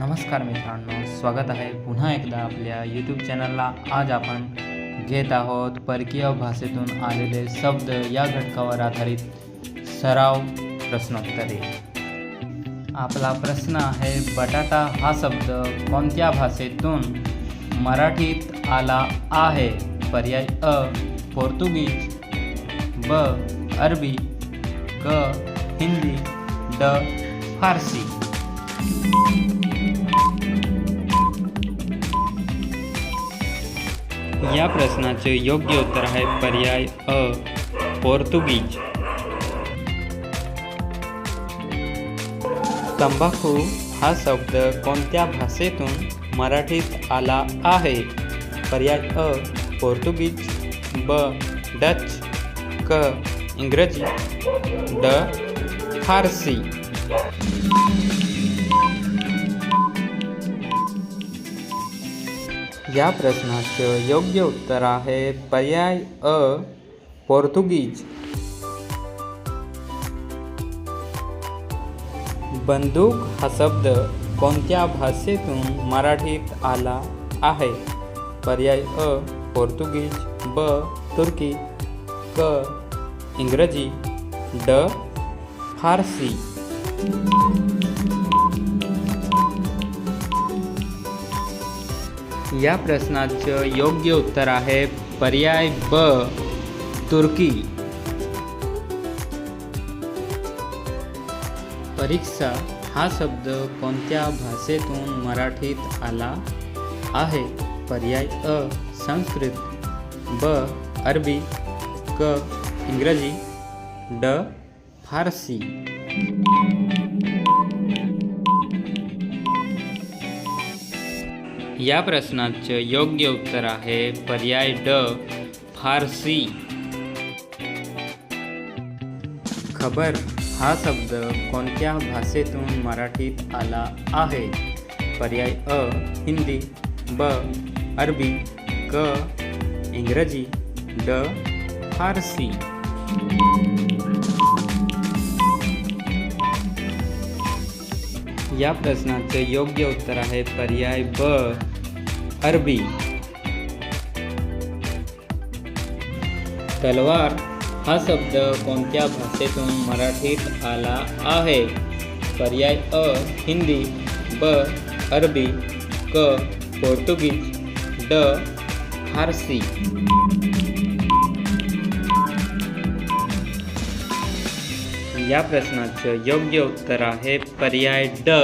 नमस्कार मित्रांनो स्वागत आहे पुन्हा एकदा आपल्या यूट्यूब चॅनलला आज आपण घेत आहोत परकीय भाषेतून आलेले शब्द या घटकावर आधारित सराव प्रश्नोत्तरे. आपला प्रश्न आहे बटाटा हा शब्द कोणत्या भाषेतून मराठीत आला आहे? पर्याय अ पोर्तुगीज ब अरबी क हिंदी ड फारसी. या प्रश्नाचे योग्य उत्तर आहे पर्याय अ पोर्तुगीज. तंबाखू हा शब्द कोणत्या भाषेतून मराठीत आला आहे? पर्याय अ पोर्तुगीज ब डच क इंग्रजी ड फारसी. या प्रश्नाचं योग्य उत्तर आहे पर्याय अ पोर्तुगीज. बंदूक हा शब्द कोणत्या भाषेतून मराठीत आला आहे? पर्याय अ पोर्तुगीज ब तुर्की क इंग्रजी ड फारसी. या प्रश्नाचं योग्य उत्तर आहे पर्याय ब तुर्की. परीक्षा हा शब्द कोणत्या भाषेतून मराठीत आला आहे? पर्याय अ संस्कृत ब अरबी क इंग्रजी ड फारसी. या प्रश्नाचं योग्य उत्तर आहे पर्याय ड फारसी. खबर हा शब्द कोणत्या भाषेतून मराठीत आला आहे? पर्याय अ हिंदी ब अरबी क इंग्रजी ड फारसी. या प्रश्नाचं योग्य उत्तर आहे पर्याय ब अरबी. तलवार हा शब्द कोणत्या भाषेतून मराठीत आला आहे? पर्याय अ हिंदी ब अरबी क पोर्तुगीज ड फारसी. या प्रश्नाचं योग्य उत्तर आहे पर्याय ड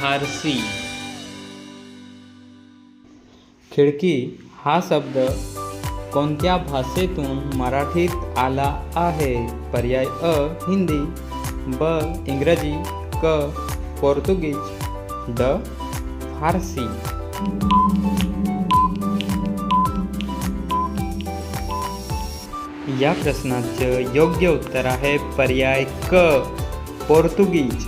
फारसी. खिडकी हा शब्द कोणत्या भाषेतून मराठीत आला आहे? पर्याय अ हिंदी ब इंग्रजी क पोर्तुगीज ड फारसी. या प्रश्नाचं योग्य उत्तर आहे पर्याय क पोर्तुगीज.